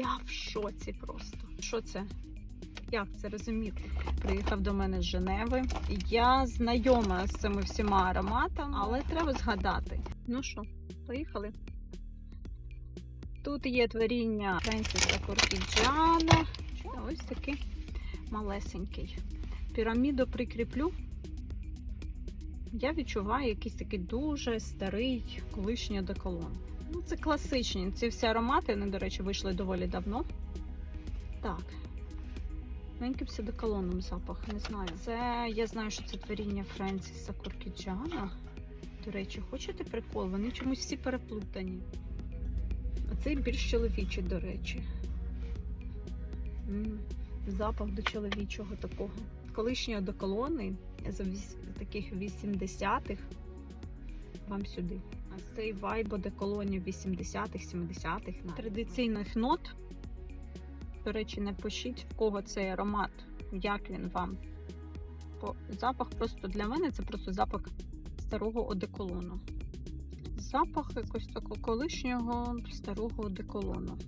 Я в шоці просто. Що це? Як це розуміти? Приїхав до мене з Женеви. Я знайома з цими всіма ароматами, але треба згадати. Ну що, поїхали? Тут є творіння Френсіса Коркіджана. Ось такий малесенький. Піраміду прикріплю. Я відчуваю якийсь такий дуже старий колишній одеколон. Ну, це класичні. Ці всі аромати, вони, до речі, вийшли доволі давно. Так. Маленьким одеколоном запах, не знаю. Це я знаю, що це творіння Френсіса Коркіджана. До речі, хочете прикол? Вони чомусь всі переплутані. А цей більш чоловічий, до речі. М, Запах до чоловічого такого. Колишні одеколони з таких 80-х вам сюди. Цей вайб одеколонів 80-х, 70-х. навіть. Традиційних нот. До речі, не пишіть, в кого цей аромат, як він вам. Бо запах просто для мене це просто запах старого одеколону. Запах якось такого колишнього старого одеколону.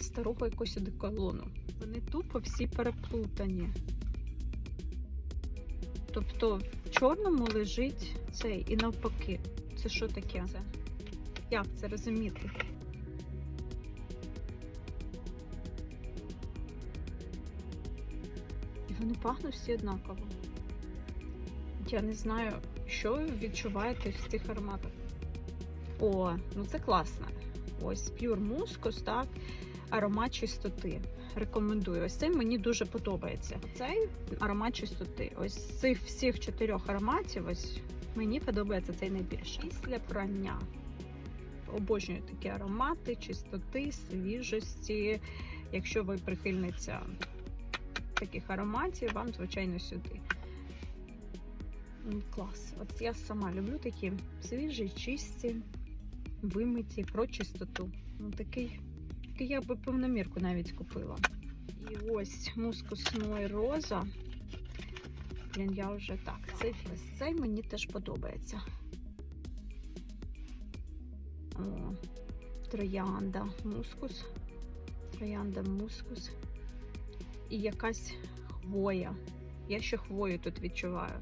Старого якогось одеколону. Вони тупо всі переплутані. Тобто в чорному лежить цей і навпаки. Це що таке? Це? Як це розуміти? І вони пахнуть всі однаково. Я не знаю, що ви відчуваєте в цих ароматах. О, ну це класно. Ось Pure Muscus, так, аромат чистоти. Рекомендую. Ось цей мені дуже подобається. Цей аромат чистоти. Ось з цих всіх чотирьох ароматів, ось мені подобається цей найбільше. Після прання. Обожнюю такі аромати, чистоти, свіжості. Якщо ви прихильниця таких ароматів, вам, звичайно, сюди. Клас. От я сама люблю такі свіжі, чисті, вимиті, про чистоту. Ну, такий, такий я би повномірку навіть купила. І ось мускусної роза. Блін, я вже так. Цей, цей мені теж подобається. О, троянда, мускус. Троянда, мускус. І якась хвоя. Я ще хвою тут відчуваю.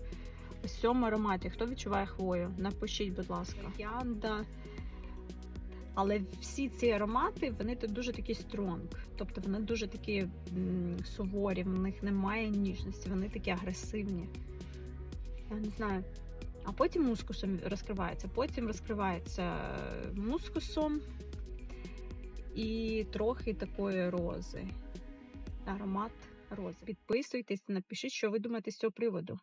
У цьому ароматі. Хто відчуває хвою? Напишіть, будь ласка. Троянда. Але всі ці аромати, вони дуже такі стронг. Тобто вони дуже такі суворі, в них немає ніжності, вони такі агресивні. Я не знаю. А потім мускусом розкривається. Потім розкривається мускусом і трохи такої рози. Аромат рози. Підписуйтесь, напишіть, що ви думаєте з цього приводу.